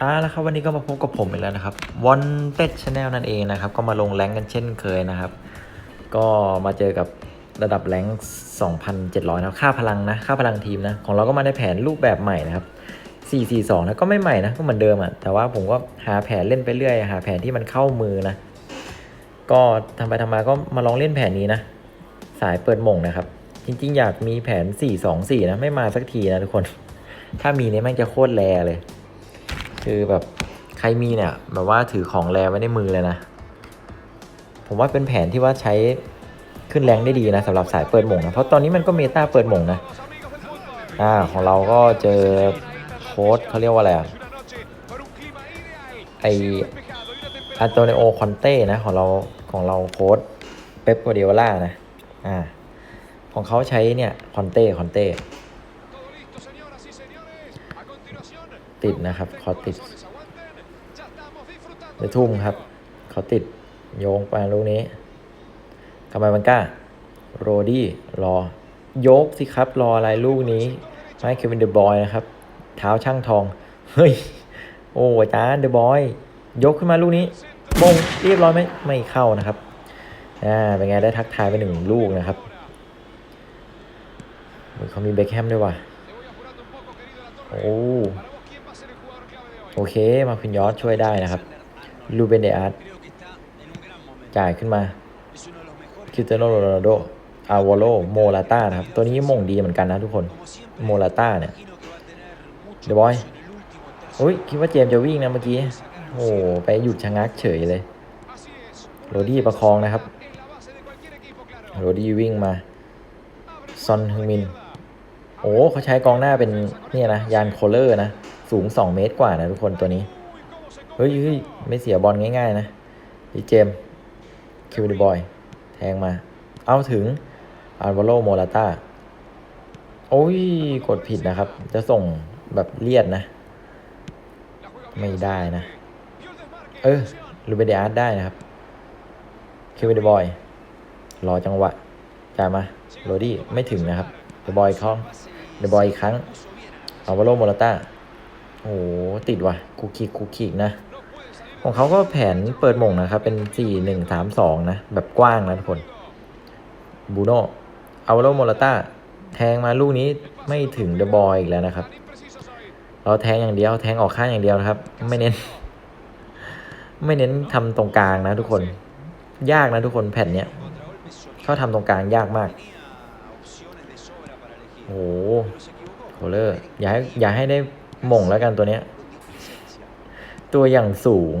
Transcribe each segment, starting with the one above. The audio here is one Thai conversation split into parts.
อ่าแล้วครับวันนี้ก็มาพบกับผมอีกแล้วนะครับวันเต็ดชาแนลนั่นเองนะครับ ก็มาลงแรงกันเช่นเคยนะครับ ก็มาเจอกับระดับแรง2,700นะค่าพลังนะ ค่าพลังทีมนะ ของเราก็มาในแผนรูปแบบใหม่นะครับ442นะก็ไม่ใหม่นะ ก็เหมือนเดิมอะ่ะ แต่ว่าผมก็หาแผนเล่นไปเรื่อย หาแผนที่มันเข้ามือนะ ก็ทำไปทำมาก็มาลองเล่นแผนนี้นะ สายเปิดมงนะครับ จริง ๆ อยากมีแผน 424 นะ ไม่มาสักทีนะทุกคน ถ้ามีเนี่ยแม่งจะโคตรแรเลย คือแบบใครมีเนี่ย แบบว่าถือของแรไว้ในมือเลยนะ ผมว่าเป็นแผนที่ว่าใช้ขึ้นแรงได้ดีนะสำหรับสายเปิดหม่งนะ เพราะตอนนี้มันก็เมตาเปิดหม่งนะ อ่าของเราก็เจอโค้ดเขาเรียกว่าอะไรอะไออันโตเนโอคอนเต้นะของเราของเราโค้ดเป๊ปกัวเดียล่านะ อ่า ของเขาใช้เนี่ยคอนเต้คอนเต้ติดนะครับขอติดเดทุ่มครับเขาติดโยงไปลูกนี้กามาบังก้า โรดี้รอ ยกสิครับ รออะไรลูกนี้ไม่เควินเดอะบอยนะครับ เท้าช่างทอง เฮ้ย โอ้อาจาเดอะบอย ยกขึ้นมาลูกนี้มงเรียบร้อยไหมไม่เข้านะครับ อ่า เป็นไงได้ทักทายไปหนึ่งลูกนะครับ เขามีเบคแฮมด้วยว่ะ โอ้ โอเค มาพินยอสช่วยได้นะครับ ลูเบนเดอาร์ตจ่ายขึ้นมา คิวเตโนโรนัลโด อาวโล โมลาต้านะครับ ตัวนี้มงดีเหมือนกันนะทุกคน โมลาต้าเนี่ย เดบอยอุ้ยคิดว่าเจมจะวิ่งนะเมื่อกี้ โอ้ไปหยุดชะงักเฉยเลย โรดี้ประคองนะครับ โรดี้วิ่งมา ซอนฮึงมิน โอ้เขาใช้กองหน้าเป็นเนี่ยนะยานโคลเลอร์นะ สูง 2 เมตรกว่านะทุกคนตัวนี้ เฮ้ยเฮ้ยไม่เสียบอลง่ายๆนะดีเจมคิวดีบอย แทงมา เอาถึงอารวาโลโมลาตาโอ้ย กดผิดนะครับ จะส่งแบบเลียดนะ ไม่ได้นะ เออลูเบเดอาร์ได้นะครับคิวดีบอย รอจังหวะจ่ายมา โรดี้ไม่ถึงนะครับเดบอยเขา เดบอยอีกครั้งอาวาโลโมลาต้าโอ้โหติดว่ะคุกคิกคุกคิกนะ ของเขาก็แผนเปิดมงนะครับ เป็น 4 1 3 2 นะ แบบกว้างนะทุกคนบูโนอาวาโลโมลาต้าแทงมาลูกนี้ไม่ถึงเดอะบอยอีกแล้วนะครับ เราแทงอย่างเดียว แทงออกข้างอย่างเดียวนะครับ ไม่เน้น ไม่เน้นทำตรงกลางนะทุกคน ยากนะทุกคนแผ่นเนี้ยเขาทำตรงกลางยากมาก โอ้โหโคเลอร์อย่าให้อย่าให้ได้หม่งแล้วกันตัวเนี้ย ตัวอย่างสูง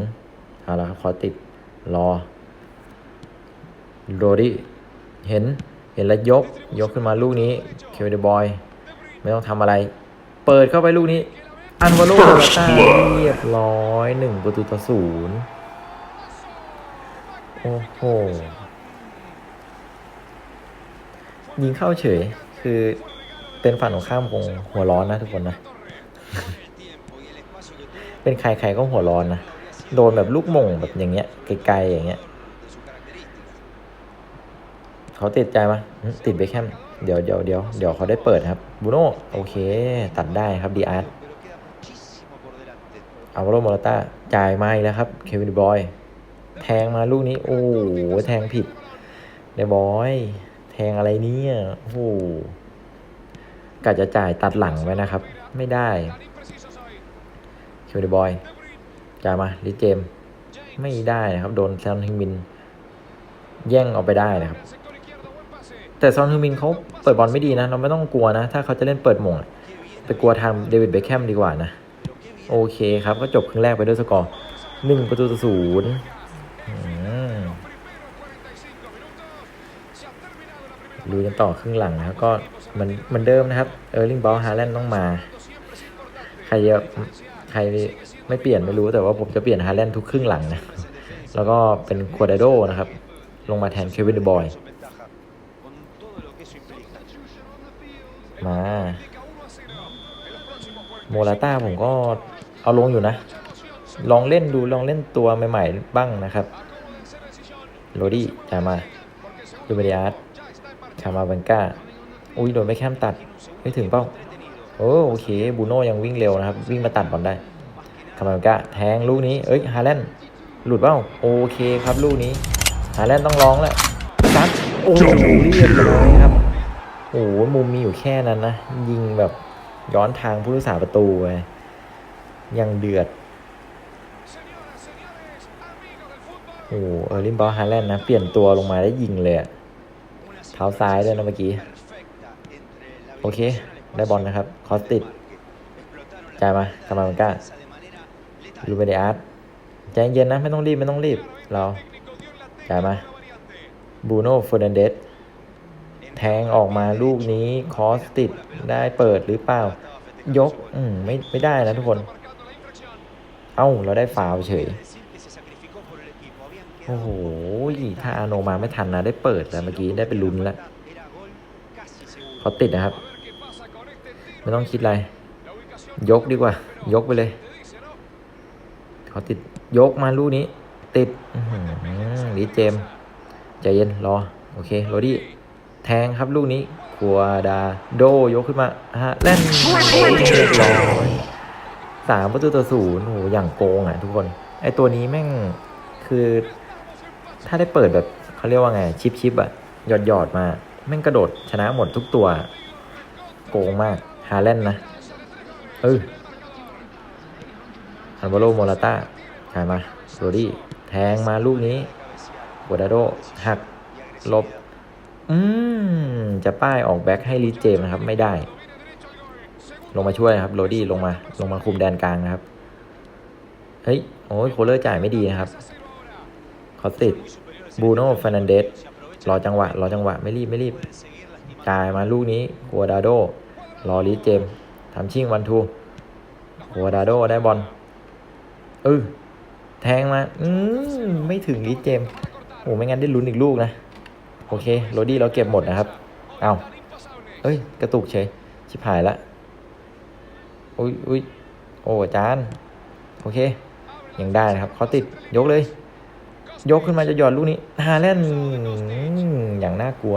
เอาละครับ ขอติด รอโรดี้เห็นเห็นแล้วยก ยกขึ้นมาลูกนี้เควินเดบอย ไม่ต้องทำอะไร เปิดเข้าไปลูกนี้ อันวาโลโรต้าเรียบร้อยหนึ่งประตูต่อศูนย์โอ้โหยิงเข้าเฉย คือ เป็นฝั่งของข้ามคงหัวร้อนนะทุกคนนะ เป็นใครใครก็หัวร้อนนะ โดนแบบลูกมงแบบอย่างเงี้ยไกลๆอย่างเงี้ย เขาติดใจปะติดเบคแฮมเดี๋ยวเดี๋ยวเดี๋ยวเดี๋ยวเขาได้เปิดครับบูโน่โอเค ตัดได้ครับดีอาร์ตอาวโรโมราต้าจ่ายมาอีกแล้วครับ เควินบอย แทงมาลูกนี้ โอ้โห แทงผิดเดบอย แทงอะไรเนี่ย โอ้โห กะจะจ่ายตัดหลังไว้นะครับ ไม่ได้คิวเดบอยจ่ายมาลิเจม ไม่ได้นะครับ โดนซอนฮึงมิน แย่งเอาไปได้นะครับ แต่ซอนฮึงมินเขาเปิดบอลไม่ดีนะ เราไม่ต้องกลัวนะ ถ้าเขาจะเล่นเปิดหม่งไปกลัวทางเดวิดเบคแฮมดีกว่านะ โอเคครับ ก็จบครึ่งแรกไปด้วยสกอร์หนึ่งประตูต่อศูนย์อืมลุยกันต่อครึ่งหลังนะครับก็ เหมันเหมือนเดิมนะครับเออร์ลิงบอลฮาแลนด์ต้องมา ใครจะใครไม่เปลี่ยนไม่รู้แต่ว่าผมจะเปลี่ยนฮาแลนด์ทุกครึ่งหลังนะ แล้วก็เป็นควาดโดนะครับ ลงมาแทนเควินเดบอย มาโมลาต้าผมก็เอาลงอยู่นะ ลองเล่นดูลองเล่นตัวใหม่ๆบ้างนะครับโรดี้จามาดูเบเดียร์ตคามาบังก้า อุ้ยโดนไปแคมตัดไม่ถึงเป้าโอ้โอเคบูโน่ยังวิ่งเร็วนะครับ วิ่งมาตัดบอลได้คามาก้าแทงลูกนี้ เอ้ยฮาแลนด์หลุดเปล่าโอเคครับลูกนี้ฮาแลนด์ต้องร้องแล้วซัดโอ้โหเรียบร้อยครับโอ้โหมุมมีอยู่แค่นั้นนะ ยิงแบบย้อนทางผู้รักษาประตูไปยังเดือดโอ้เออร์ลินบอลฮาแลนด์นะ เปลี่ยนตัวลงมาได้ยิงเลยเท้าซ้ายด้วยนะเมื่อกี้ โอเค ได้บอลนะครับ คอสติดจ่ายมาคามามันก้าลูเบเดอาร์ตใจเย็นนะ ไม่ต้องรีบ ไม่ต้องรีบ เราจ่ายมาบูโน่เฟอร์นันเดสแทงออกมาลูกนี้คอสติดได้เปิดหรือเปล่า ยก อืมไม่ไม่ได้นะทุกคน เอ้า เราได้ฟาวเฉย โอ้โห ถ้าอาโนมาไม่ทันนะ ได้เปิดแล้วเมื่อกี้ได้เป็นลุ้นแล้วเขาติดนะครับ ไม่ต้องคิดอะไร ยกดีกว่า ยกไปเลยเขาติดยกมาลูกนี้ ติดดีเจมใจเย็นรอ โอเคโรดี้แทงครับลูกนี้กัวดาโดยกขึ้นมาฮะเล่นเรียบร้อยสามประตูต่อศูนย์โอ้โหอย่างโกงอะทุกคน ไอตัวนี้แม่งคือ ถ้าได้เปิดแบบเขาเรียกว่าไง ชิปชิปอะหยอดหยอดมา แม่งกระโดดชนะหมดทุกตัว โกงมาก ฮาแลนด์นะเอออันวาโลโมราต้าถ่ายมาโรดี้แทงมาลูกนี้โบดาโดหักลบ อืม จะป้ายออกแบ็คให้ลีดเจมนะครับ ไม่ได้ ลงมาช่วยนะครับ โรดี้ลงมา ลงมาคุมแดนกลางนะครับ เฮ้ย โอ้ยโคเลอร์จ่ายไม่ดีนะครับเขาติดบูโน่ฟ r นันเดสรอจังหวะ รอจังหวะ ไม่รีบ ไม่รีบ จ่ายมาลูกนี้กัวดาโด รอลีดเจมทำชิ่งวันทูกัวดาโดได้บอลเออแทงมา อืมไม่ถึงลีดเจมโอ้ไม่งั้นได้ลุ้นอีกลูกนะ โอเค โรดี้เราเก็บหมดนะครับ เอาเอ้ย กระตุกเฉย ชิบหายละอุ้ยอุ้ยโอ้อาจารย์ โอเค ยังได้นะครับเขาติดยกเลย ยกขึ้นมาจะหยอดลูกนี้ ฮาแลนด์อย่างน่ากลัว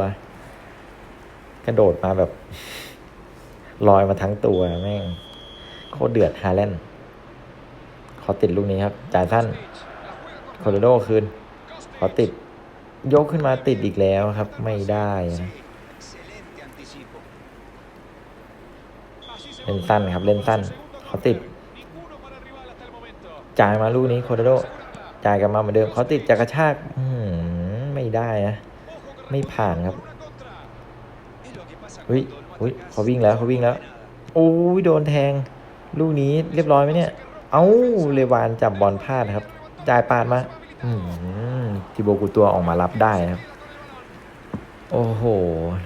กระโดดมาแบบ ลอยมาทั้งตัวแม่ง โคตรเดือดฮาแลนด์เขาติดลูกนี้ครับ จ่ายสั้นโคโรโดคืนเขาติด ยกขึ้นมาติดอีกแล้วครับ ไม่ได้นะเล่นสั้นครับ เล่นสั้นเขาติด จ่ายมาลูกนี้โคโรโด จ่ายกลับมาเหมือนเดิมเขาติดจากกระชากอืไม่ได้นะ ไม่ผ่านครับอุ้ย อุ้ยเขาวิ่งแล้วเขาวิ่งแล้วโอ้ยโดนแทง ลูกนี้เรียบร้อยไหมเนี่ย เอ้าเลวานจับบอลพลาดครับ จ่ายปาดมาอืมทิโบกูตัวออกมารับได้ครับ โอ้โห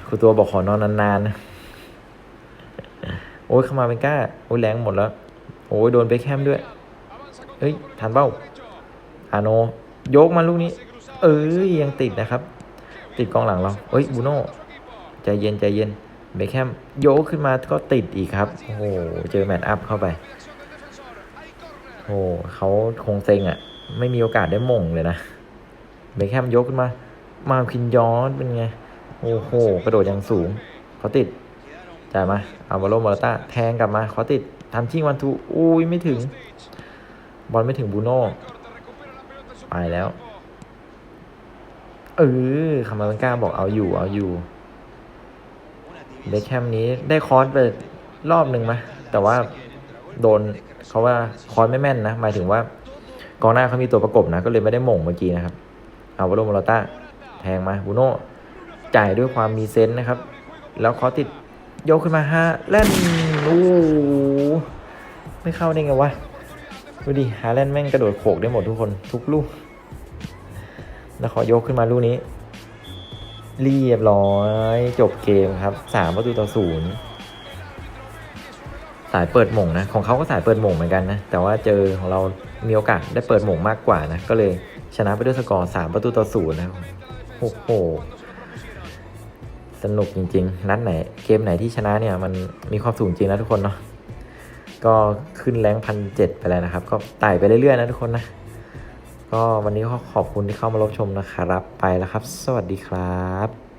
กูตัวบอกขอนอนนานๆนะโอ้ยเข้ามาเป็นกล้า โอ้ยแรงหมดแล้ว โอ้ยโดนไปแคมด้วยเฮ้ยทันเป้าอาโนยกมาลูกนี้ เอ้ยยังติดนะครับ ติดกองหลังเราเอ้ยบูโน่ใจเย็นใจเย็น เบคแฮมโยกขึ้นมาก็ติดอีกครับ โอ้โห เจอแมตช์อัพเข้าไป โอ้โหเขาคงเซ็งอะ่ะ ไม่มีโอกาสได้มงเลยนะ เบคแฮมยกขึ้นมา มาคินยอนเป็นไง โอ้โห กระโดดอย่างสูง เขาติดจ่ายมาเอาบอลโลมาลาต้า แทงกลับมาเขาติดทำชิงวันทู อุ้ยไม่ถึง บอลไม่ถึงบูโน่ ไปแล้ว เออคามาเบนก้าบอกเอาอยู่เอาอยู่ เบคแฮมนี้ได้คอร์สไปรอบหนึ่งไหมแต่ว่าโดนเขาว่าคอร์สไม่แม่นนะ หมายถึงว่ากองหน้าเขามีตัวประกบนะ ก็เลยไม่ได้หม่งเมื่อกี้นะครับ เอาวอลโลมอลต้าแทงมาบูโน่จ่ายด้วยความมีเซนส์นะครับ แล้วคอร์สติดยกขึ้นมาฮะแล่นโอ้ไม่เข้าได้ไงวะดูดิฮาแลนด์แม่งกระโดดโขกได้หมดทุกคนทุกลูกแล้วขอยกขึ้นมาลูกนี้ เรียบร้อย จบเกมครับสามประตูต่อศูนย์สายเปิดหม่งนะ ของเขาก็สายเปิดหม่งเหมือนกันนะ แต่ว่าเจอของเรามีโอกาสได้เปิดหม่งมากกว่านะ ก็เลยชนะไปด้วยสกอร์สามประตูต่อศูนย์นะโอ้โหสนุกจริงๆ นัดไหนเกมไหนที่ชนะเนี่ยมันมีความสูงจริงนะทุกคนเนาะ ก็ขึ้นแรงพันเจ็ดไปแล้วนะครับ ก็ไต่ไปเรื่อยๆนะทุกคนนะ ก็วันนี้ก็ขอบคุณที่เข้ามารับชมนะครับ ไปแล้วครับ สวัสดีครับ